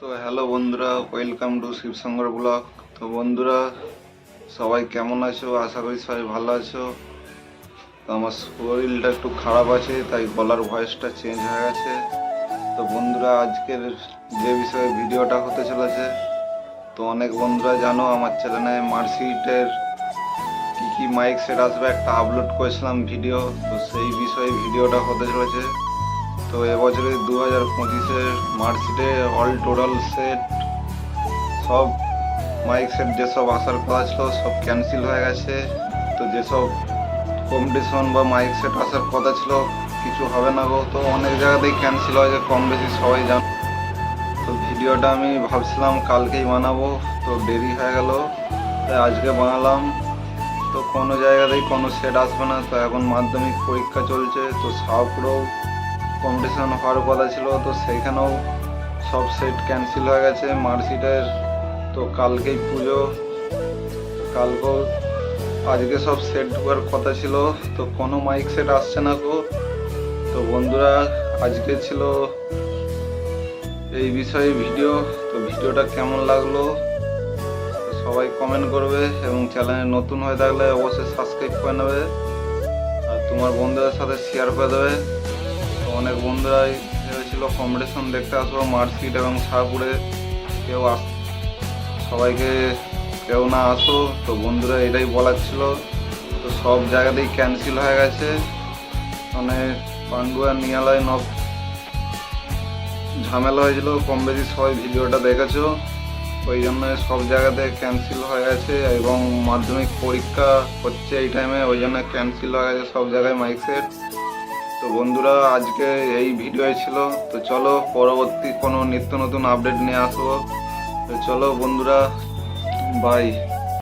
তো হ্যালো বন্ধুরা welcome to Shibshankar blog. তো বন্ধুরা, সবাই কেমন আছো? আশা করি সবাই ভালো আছো। তো আমার শরীরটা একটু খারাপ আছে, তাই গলার ভয়েসটা চেঞ্জ হয়ে গেছে। তো বন্ধুরা, আজকের যে বিষয়ে ভিডিওটা হতে চলেছে, তো অনেক বন্ধুরা জানো, আমার চ্যানেলে মার্কশিটের কী কী মাইক সেট আসবে একটা আপলোড করেছিলাম ভিডিও তো সেই বিষয়ে ভিডিওটা হতে চলেছে। তো এবছরে দু হাজার পঁচিশের মার্কশিটে অল টোটাল সেট সব মাইক সেট যেসব আসার কথা ছিল সব ক্যান্সেল হয়ে গেছে। তো যেসব কম্পিটিশন বা মাইক সেট আসার কথা ছিল, কিছু হবে না গো। তো অনেক জায়গাতেই ক্যান্সেল হয়েছে কম বেশি সবাই জান তো ভিডিওটা আমি ভাবছিলাম কালকেই বানাবো, তো দেরি হয়ে গেল, তাই আজকে বানালাম। তো কোনো জায়গাতেই কোনো সেট আসবে না, তো এখন মাধ্যমিক পরীক্ষা চলছে, তো সাপুরেও কম্পিটিশন হওয়ার কথা ছিল, তো সেইখানেও সব সেট ক্যান্সেল হয়ে গেছে। মার্কশিটের তো কালকেই পুজো, কালকেও। আজকে সব সেট ঢোকার কথা ছিল, তো কোনো মাইক সেট আসছে না গো। তো বন্ধুরা, আজকে ছিল এই বিষয়ে ভিডিও তো ভিডিওটা কেমন লাগল? সবাই কমেন্ট করবে এবং চ্যানেলে নতুন হয়ে থাকলে অবশ্যই সাবস্ক্রাইব করে নেবে। আর তোমার বন্ধুদের সাথে শেয়ার করে দেবে। অনেক বন্ধুরাই ভেবেছিল কম্পিটিশন দেখতে আসব মার্কশিট এবং শাহপুরে কেউ আস, সবাইকে কেউ না আসো তো বন্ধুরা এটাই বলার ছিল। তো সব জায়গাতেই ক্যান্সেল হয়ে গেছে। মানে পান্ডুয়া, নিয়ালয়, নব, ঝামেলা হয়েছিল। কম বেশি সবাই ভিডিওটা দেখেছ। ওই জন্য সব জায়গাতে ক্যান্সেল হয়ে গেছে এবং মাধ্যমিক পরীক্ষা হচ্ছে এই টাইমে ওই জন্য ক্যান্সেল হয়ে গেছে সব জায়গায় মাইক সেট তো বন্ধুরা, আজকে এই ভিডিও ছিল। তো চলো, পরবর্তী কোনো নিত্য নতুন আপডেট নিয়ে আসব। তো চলো বন্ধুরা বাই